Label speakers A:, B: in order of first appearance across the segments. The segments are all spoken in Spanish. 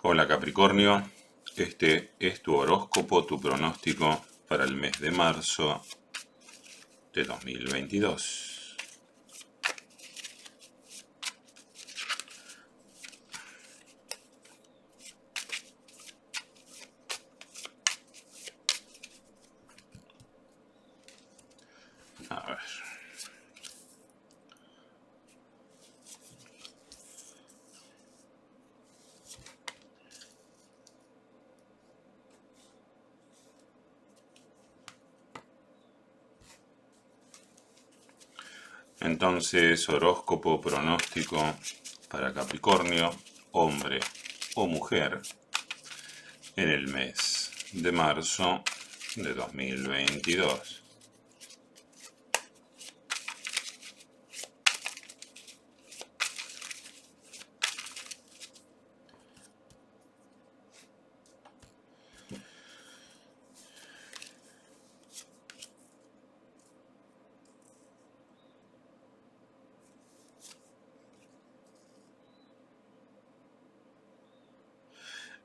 A: Hola Capricornio, este es tu horóscopo, tu pronóstico para el mes de marzo de 2022. Entonces, horóscopo pronóstico para Capricornio, hombre o mujer, en el mes de marzo de 2022.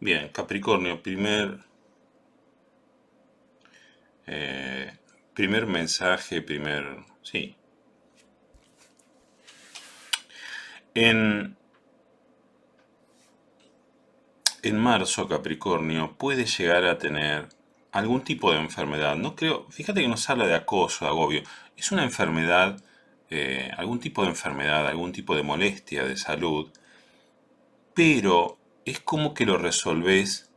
A: Bien, Capricornio, primer, eh, primer mensaje, primer, sí. En, en marzo, Capricornio puede llegar a tener algún tipo de enfermedad. No creo, fíjate que nos habla de acoso, agobio. Es una enfermedad, eh, algún tipo de enfermedad, algún tipo de molestia de salud, pero es como que lo resolvés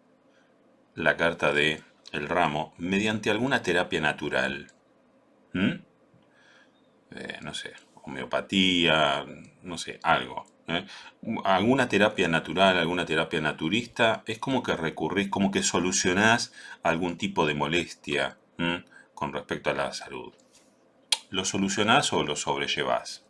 A: la carta de el ramo mediante alguna terapia natural. Eh, no sé, homeopatía, no sé, algo. ¿eh? Alguna terapia natural, alguna terapia naturista, es como que recurrís, como que solucionás algún tipo de molestia con respecto a la salud. ¿Lo solucionás o lo sobrellevás?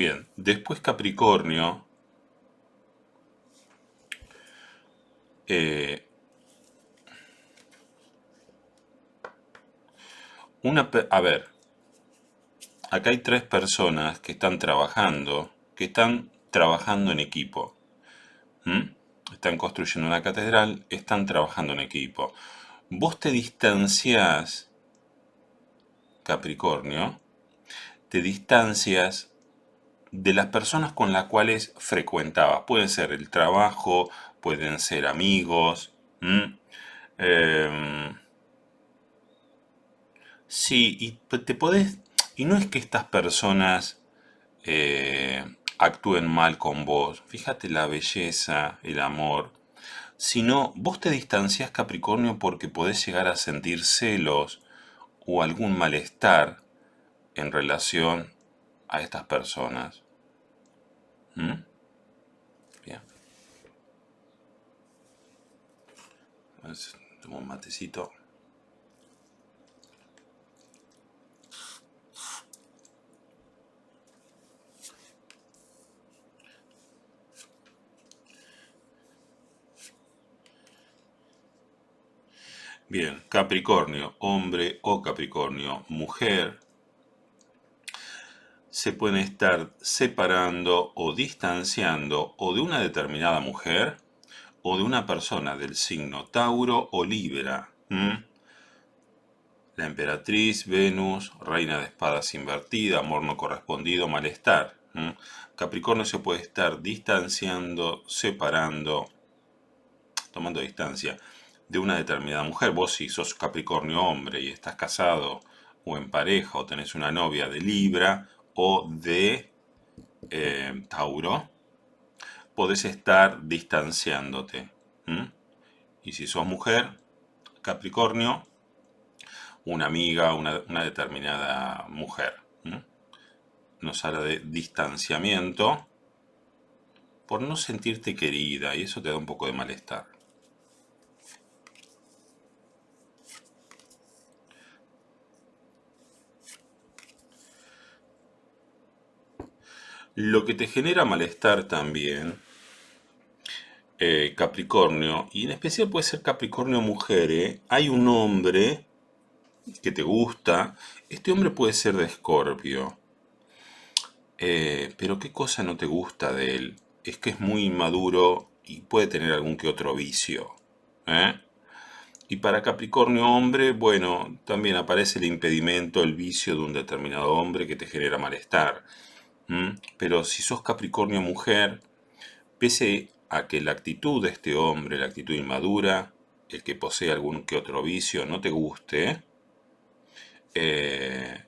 A: Bien, después Capricornio. Eh, una, a ver, acá hay tres personas que están trabajando, que están trabajando en equipo. Están construyendo una catedral, están trabajando en equipo. Vos te distancias, Capricornio, te distancias de las personas con las cuales frecuentaba. Pueden ser el trabajo, pueden ser amigos. Em, sí, y te podés... Y no es que estas personas eh, actúen mal con vos. Fíjate la belleza, el amor. Sino vos te distancias Capricornio porque podés llegar a sentir celos o algún malestar en relación a estas personas. ¿Mm? Bien. tomo un matecito. Bien, Capricornio, hombre o Capricornio, mujer, se pueden estar separando o distanciando o de una determinada mujer o de una persona del signo Tauro o Libra. La emperatriz, Venus, reina de espadas invertida, amor no correspondido, malestar. Capricornio se puede estar distanciando, separando, tomando distancia de una determinada mujer. Vos si sos Capricornio hombre y estás casado o en pareja o tenés una novia de Libra o de eh, Tauro, podés estar distanciándote. Y si sos mujer, Capricornio, una amiga, una, determinada mujer. Nos habla de distanciamiento por no sentirte querida y eso te da un poco de malestar. Lo que te genera malestar también, eh, Capricornio, y en especial puede ser Capricornio mujer, ¿eh? hay un hombre que te gusta, este hombre puede ser de Escorpio, eh, pero ¿qué cosa no te gusta de él? Es que es muy inmaduro y puede tener algún que otro vicio. Y para Capricornio hombre, bueno, también aparece el impedimento, el vicio de un determinado hombre que te genera malestar. Pero si sos Capricornio mujer, pese a que la actitud de este hombre, la actitud inmadura, el que posee algún que otro vicio, no te guste, eh,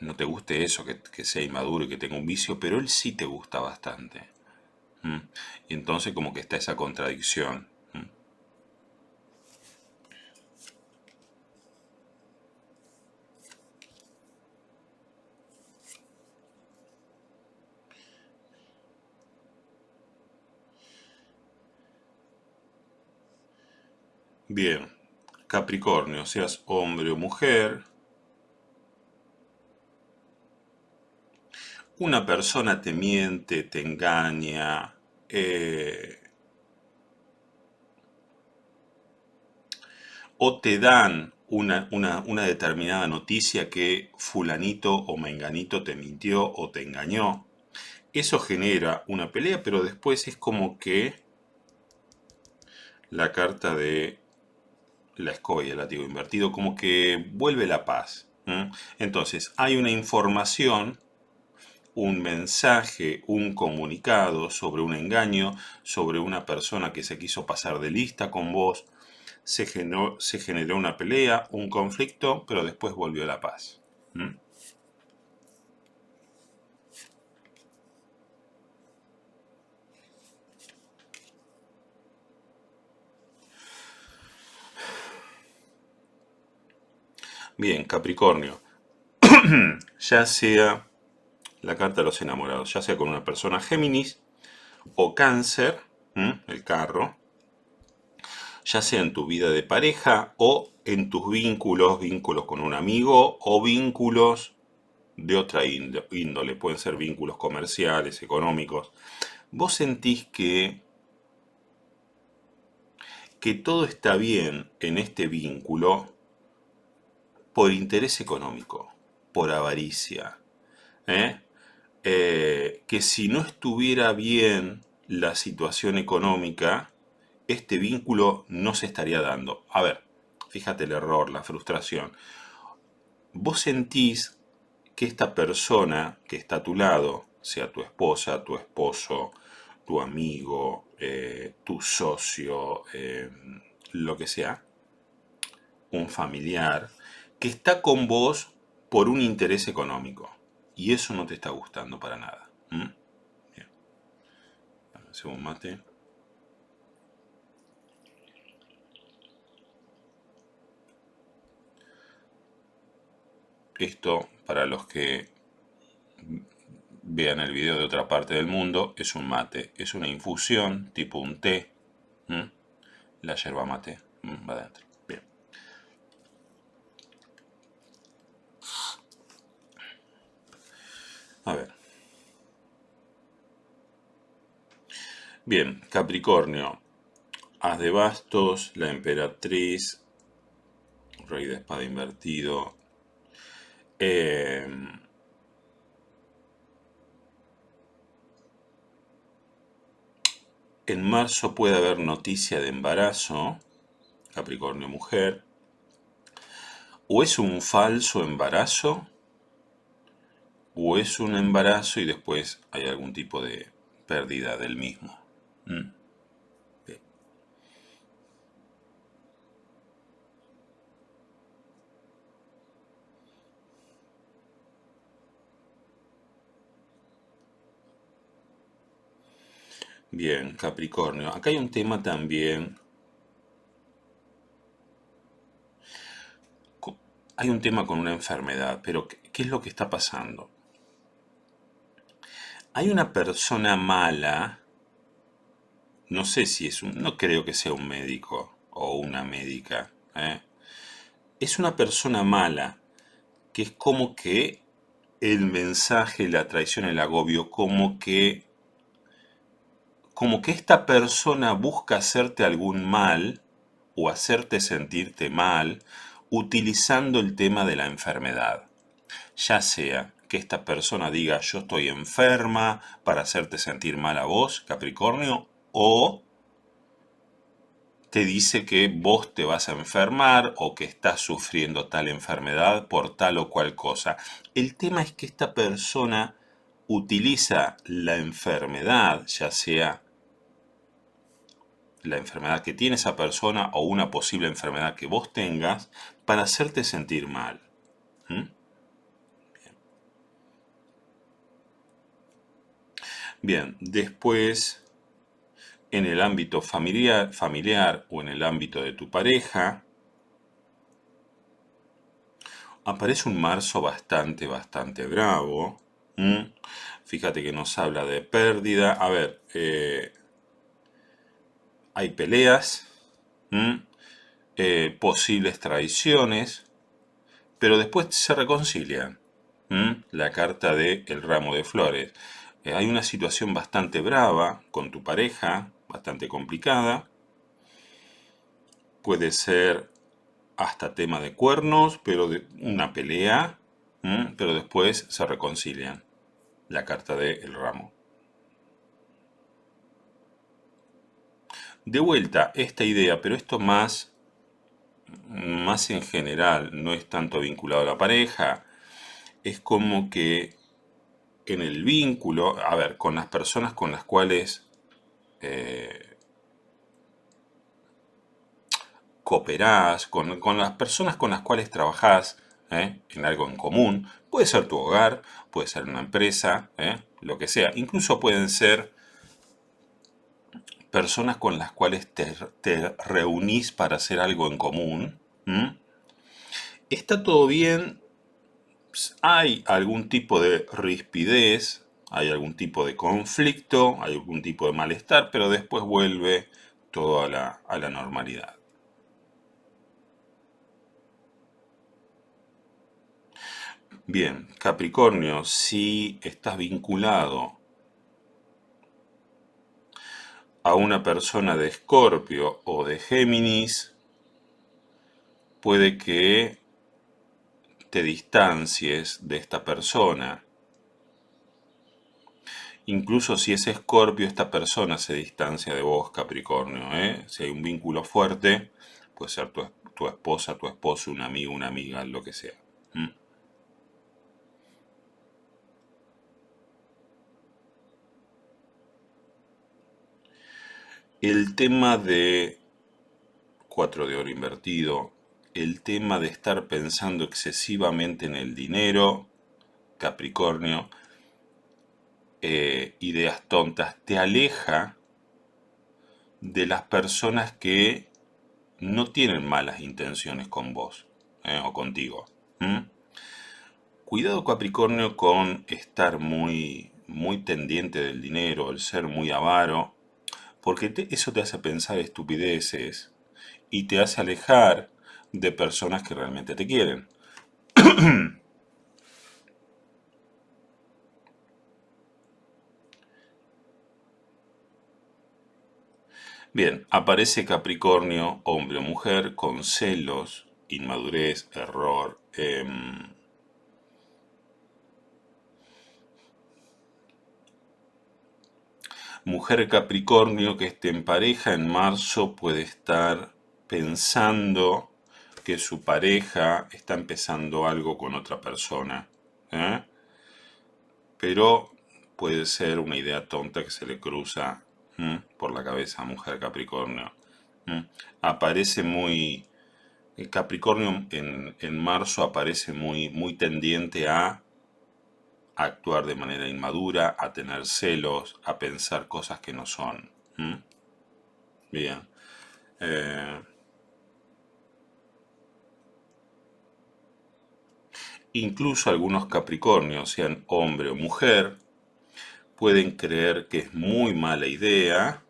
A: no te guste eso, que, sea inmaduro y que tenga un vicio, pero él sí te gusta bastante. Y entonces como que está esa contradicción. Bien, Capricornio, seas hombre o mujer, una persona te miente, te engaña, eh, o te dan una, una, determinada noticia que fulanito o menganito te mintió o te engañó. Eso genera una pelea, pero después es como que la carta de la escoba y el látigo invertido, como que vuelve la paz. Entonces, hay una información, un mensaje, un comunicado sobre un engaño, sobre una persona que se quiso pasar de lista con vos, se generó, se generó una pelea, un conflicto, pero después volvió la paz. Bien, Capricornio. ya sea la carta de los enamorados, ya sea con una persona Géminis o Cáncer, el carro, ya sea en tu vida de pareja o en tus vínculos, vínculos con un amigo o vínculos de otra índole, pueden ser vínculos comerciales, económicos. Vos sentís que, que todo está bien en este vínculo, por interés económico, por avaricia. ¿eh? Eh, que si no estuviera bien la situación económica, este vínculo no se estaría dando. A ver, fíjate el error, la frustración. Vos sentís que esta persona que está a tu lado, sea tu esposa, tu esposo, tu amigo, eh, tu socio, lo que sea, un familiar, que está con vos por un interés económico. Y eso no te está gustando para nada. Bien. Hacemos mate. Esto, para los que vean el video de otra parte del mundo, es un mate. Es una infusión tipo un té. La yerba mate va adentro. A ver. Bien, Capricornio. Haz de bastos, la emperatriz, rey de espada invertido. Em, en marzo puede haber noticia de embarazo, Capricornio mujer. O es un falso embarazo o es un embarazo y después hay algún tipo de pérdida del mismo. Mm. Bien, Capricornio. Acá hay un tema también. Hay un tema con una enfermedad, pero ¿qué es lo que está pasando? Hay una persona mala, no sé si es un, no creo que sea un médico o una médica, ¿eh? es una persona mala que es como que el mensaje, la traición, el agobio, como que, como que esta persona busca hacerte algún mal o hacerte sentirte mal utilizando el tema de la enfermedad. Ya sea que esta persona diga yo estoy enferma para hacerte sentir mal a vos, Capricornio, o te dice que vos te vas a enfermar o que estás sufriendo tal enfermedad por tal o cual cosa. El tema es que esta persona utiliza la enfermedad, ya sea la enfermedad que tiene esa persona o una posible enfermedad que vos tengas, para hacerte sentir mal. ¿Mm? Bien, después en el ámbito familiar, o en el ámbito de tu pareja, aparece un marzo bastante, bastante bravo. Fíjate que nos habla de pérdida. A ver, eh, hay peleas, eh, posibles traiciones, pero después se reconcilian. La carta de el ramo de flores. Eh, hay una situación bastante brava con tu pareja, bastante complicada. Puede ser hasta tema de cuernos, pero de una pelea, pero después se reconcilian. La carta de el ramo. De vuelta, esta idea, pero esto más, más en general, no es tanto vinculado a la pareja, es como que en el vínculo, a ver, con las personas con las cuales eh, cooperás, con, las personas con las cuales trabajás ¿eh? en algo en común. Puede ser tu hogar, puede ser una empresa, ¿eh? lo que sea. Incluso pueden ser personas con las cuales te, reunís para hacer algo en común. Está todo bien. Hay algún tipo de rispidez, hay algún tipo de conflicto, hay algún tipo de malestar, pero después vuelve todo a la, normalidad. Bien, Capricornio, si estás vinculado a una persona de Escorpio o de Géminis, puede que te distancies de esta persona Incluso si es escorpio, esta persona se distancia de vos, Capricornio. ¿eh? Si hay un vínculo fuerte, puede ser tu, esposa, tu esposo, un amigo, una amiga, lo que sea. El tema de cuatro de oro invertido, el tema de estar pensando excesivamente en el dinero, Capricornio, eh, ideas tontas, te aleja de las personas que no tienen malas intenciones con vos eh, o contigo. Cuidado Capricornio con estar muy, muy tendiente del dinero, el ser muy avaro, porque eso te hace pensar estupideces y te hace alejar de personas que realmente te quieren. Bien, aparece Capricornio, hombre o mujer, con celos, inmadurez, error. Em, mujer Capricornio que esté en pareja en marzo puede estar pensando que su pareja está empezando algo con otra persona. ¿eh? Pero puede ser una idea tonta que se le cruza por la cabeza, mujer Capricornio. Aparece muy... El Capricornio en, en, marzo aparece muy, muy tendiente a actuar de manera inmadura, a tener celos, a pensar cosas que no son. Bien. Eh, incluso algunos Capricornios, sean hombre o mujer, pueden creer que es muy mala idea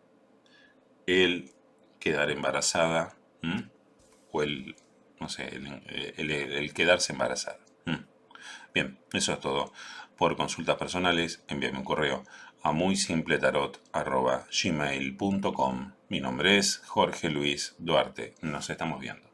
A: el quedar embarazada o el, no sé, el, quedarse embarazada. Bien, eso es todo. Por consultas personales, envíame un correo a muy gmail.com. Mi nombre es Jorge Luis Duarte. Nos estamos viendo.